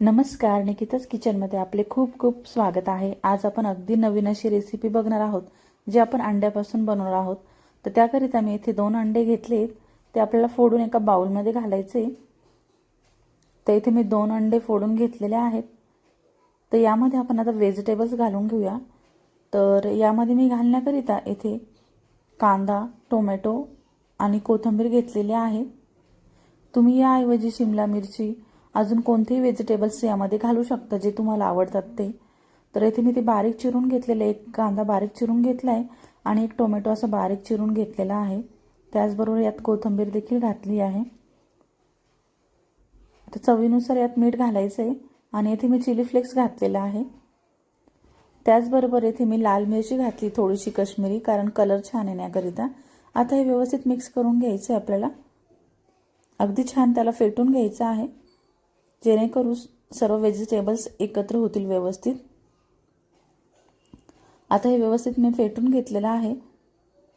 नमस्कार निकिताच किचनमध्ये आपले खूप खूप स्वागत आहे. आज आपण अगदी नवीन अशी रेसिपी बघणार आहोत जी आपण अंड्यापासून बनवणार आहोत. तर त्याकरिता मी इथे दोन अंडे घेतले. ते आपल्याला फोडून एका बाउलमध्ये घालायचे. तर इथे मी दोन अंडे फोडून घेतलेले आहेत. तर यामध्ये आपण आता व्हेजिटेबल्स घालून घेऊया. तर यामध्ये मी घालण्याकरिता इथे कांदा टोमॅटो आणि कोथिंबीर घेतलेली आहे. तुम्ही याऐवजी शिमला मिरची अजून कोणतेही व्हेजिटेबल्स यामध्ये घालू शकता जे तुम्हाला आवडतात ते. तर इथे मी ते बारीक चिरून घेतलेले एक कांदा बारीक चिरून घेतला आहे आणि एक टोमॅटो असं बारीक चिरून घेतलेला आहे. त्याचबरोबर यात कोथिंबीर देखील घातली आहे. तर चवीनुसार यात मीठ घालायचं आहे आणि येथे मी चिली फ्लेक्स घातलेला आहे. त्याचबरोबर येथे मी लाल मिरची घातली थोडीशी कश्मीरी कारण कलर छान येण्याकरिता आता हे व्यवस्थित मिक्स करून घ्यायचं आहे आपल्याला. अगदी छान त्याला फेटून घ्यायचं आहे. जेणेकरून सर्व व्हेजिटेबल्स एकत्र होतील व्यवस्थित. आता हे व्यवस्थित मी फेटून घेतलेलं आहे.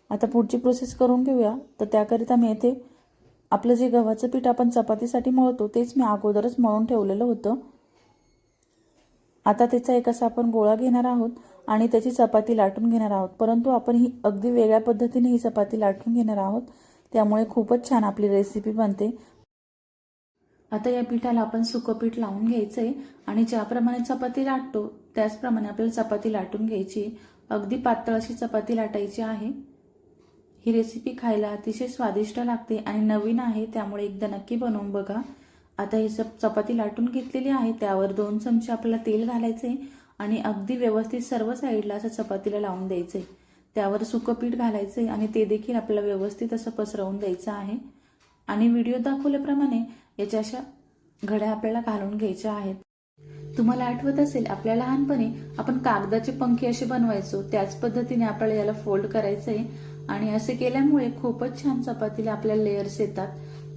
आता पुढची प्रोसेस करून घेऊया. तर त्याकरिता मी येथे आपलं जे गव्हाचं पीठ आपण चपातीसाठी मळतो तेच मी अगोदरच मळून ठेवलेलं होतं. आता त्याचा एक असा आपण गोळा घेणार आहोत आणि त्याची चपाती लाटून घेणार आहोत. परंतु आपण ही अगदी वेगळ्या पद्धतीने ही चपाती लाटून घेणार आहोत. त्यामुळे खूपच छान आपली रेसिपी बनते. आता या पिठाला आपण सुकं पीठ लावून घ्यायचं आहे आणि ज्याप्रमाणे चपाती लाटतो त्याचप्रमाणे आपल्याला चपाती लाटून घ्यायची. अगदी पातळ अशी चपाती लाटायची आहे. ही रेसिपी खायला अतिशय स्वादिष्ट लागते आणि नवीन आहे त्यामुळे एकदा नक्की बनवून बघा. आता ही चप चपाती लाटून घेतलेली आहे त्यावर दोन चमचे आपल्याला तेल घालायचे आणि अगदी व्यवस्थित सर्व साईडला असं चपातीला लावून द्यायचं आहे त्यावर सुकं पीठ आहे आणि ते देखील आपल्याला व्यवस्थित असं पसरवून द्यायचं आहे. आणि व्हिडिओ दाखवल्याप्रमाणे याच्या अशा घड्या आपल्याला घालून घ्यायच्या आहेत. तुम्हाला आठवत असेल आपल्या लहानपणी आपण कागदाचे पंखे असे बनवायचो. त्याच पद्धतीने आपल्याला याला फोल्ड करायचं आहे आणि असे केल्यामुळे खूपच छान चपातीला आपल्याला लेयर्स येतात.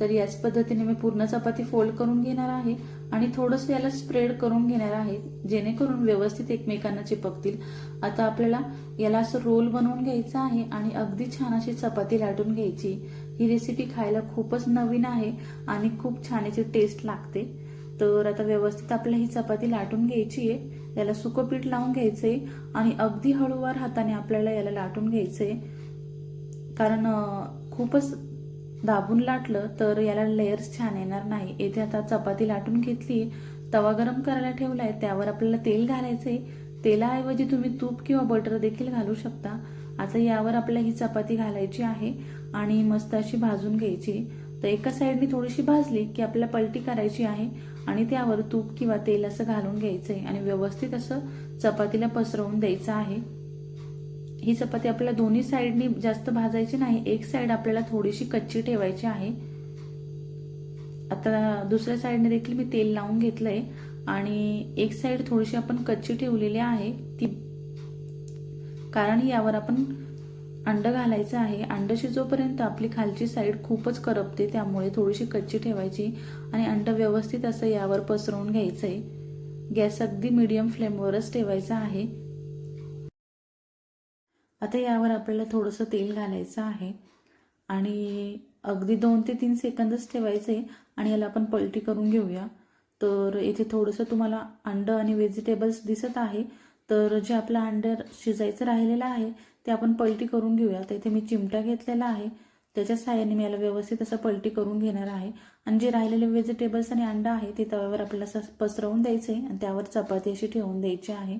तर याच पद्धतीने मी पूर्ण चपाती फोल्ड करून घेणार आहे आणि थोडंसं याला स्प्रेड करून घेणार आहे जेणेकरून व्यवस्थित एकमेकांना चिपकतील. आता आपल्याला याला असं रोल बनवून घ्यायचं आहे आणि अगदी छान अशी चपाती लाटून घ्यायची. ही रेसिपी खायला खूपच नवीन आहे आणि खूप छान याची टेस्ट लागते. तर आता व्यवस्थित आपल्याला ही चपाती लाटून घ्यायची आहे. याला सुकं पीठ लावून आहे आणि अगदी हळूवार हाताने आपल्याला याला लाटून घ्यायचं आहे कारण खूपच दाबून लाटलं तर याला लेयर्स छान येणार नाही. येथे आता चपाती लाटून घेतली. तवा गरम करायला ठेवलाय. त्यावर आपल्याला तेल घालायचंय. तेलाऐवजी तुम्ही तूप किंवा बटर देखील घालू शकता. आता यावर आपल्याला ही चपाती घालायची आहे आणि मस्त अशी भाजून घ्यायची. तर एका साईडनी थोडीशी भाजली की आपल्याला पलटी करायची आहे आणि त्यावर तूप किंवा तेल असं घालून घ्यायचंय आणि व्यवस्थित असं चपातीला पसरवून द्यायचं आहे. ही चपाती आपल्याला दोन्ही साईडनी जास्त भाजायची नाही एक साईड आपल्याला थोडीशी कच्ची ठेवायची आहे. आता दुसऱ्या साईडने देखील मी तेल लावून घेतलंय आणि एक साईड थोडीशी आपण कच्ची ठेवलेली आहे. ती कारण यावर आपण अंड घालायचं आहे. अंड शिजोपर्यंत आपली खालची साईड खूपच करपते त्यामुळे थोडीशी कच्ची ठेवायची आणि अंड व्यवस्थित असं यावर पसरवून घ्यायचं आहे गॅस अगदी मीडियम फ्लेमवरच ठेवायचा आहे. आता यावर आपल्याला थोडंसं तेल घालायचं आहे. आणि अगदी दोन ते तीन सेकंदच ठेवायचं आहे आणि याला आपण पलटी करून घेऊया. तर इथे थोडंसं तुम्हाला अंड आणि व्हेजिटेबल्स दिसत आहे. तर जे आपलं अंड शिजायचं राहिलेलं आहे ते आपण पलटी करून घेऊया. तर इथे मी चिमटा घेतलेला आहे. त्याच्या साहाय्याने मी याला व्यवस्थित असं पलटी करून घेणार आहे. आणि जे राहिलेले व्हेजिटेबल्स आणि अंडा आहे ते तव्यावर आपल्याला असं पसरवून द्यायचं आहे आणि त्यावर चपाती अशी ठेवून द्यायची आहे.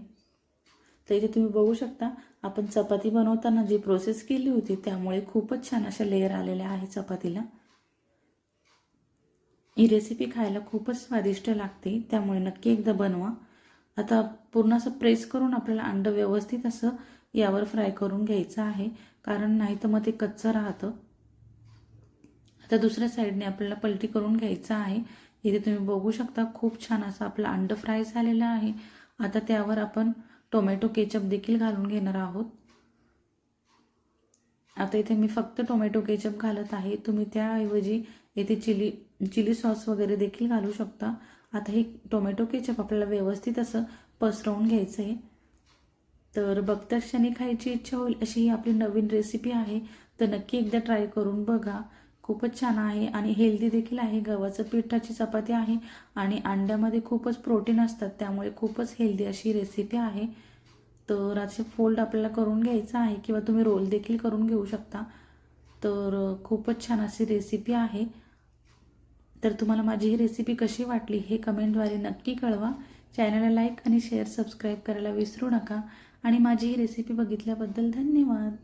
तर इथे तुम्ही बघू शकता आपण चपाती बनवताना जी प्रोसेस केली होती त्यामुळे खूपच छान अशा लेअर आलेल्या आहे चपातीला. ही रेसिपी खायला खूपच स्वादिष्ट लागते त्यामुळे नक्की एकदा बनवा. आता पूर्ण असं प्रेस करून आपल्याला अंड व्यवस्थित असं यावर फ्राय करून घ्यायचं आहे कारण नाही तर मग ते कच्चं राहतं. आता दुसऱ्या साईडने आपल्याला पलटी करून घ्यायचं आहे. इथे तुम्ही बघू शकता खूप छान असं आपलं अंड फ्राय झालेलं आहे. आता त्यावर आपण टोमॅटो केचप देखील घालून घेणार आहोत. आता इथे मी फक्त टोमॅटो केचप घालत आहे. तुम्ही त्याऐवजी येथे चिली चिली सॉस वगैरे देखील घालू शकता. आता हे टोमॅटो केचप आपल्याला व्यवस्थित असं पसरवून घ्यायचं आहे तर बघता क्षणी खायची इच्छा होईल अशी ही आपली नवीन रेसिपी आहे. तर नक्की एकदा ट्राय करून बघा. खूपच छान आहे आणि हेल्दी देखील आहे. गव्हाचं पिठाची चपाती आहे आणि अंड्यामध्ये खूपच प्रोटीन असतात त्यामुळे खूपच हेल्दी अशी रेसिपी आहे. तर असे फोल्ड आपल्याला करून घ्यायचं आहे किंवा तुम्ही रोल देखील करून घेऊ शकता. तर खूपच छान अशी रेसिपी आहे. तर तुम्हाला माझी ही रेसिपी कशी वाटली हे कमेंटद्वारे नक्की कळवा. चॅनलला लाईक आणि शेअर सबस्क्राईब करायला विसरू नका. आणि माझी ही रेसिपी बघितल्याबद्दल धन्यवाद.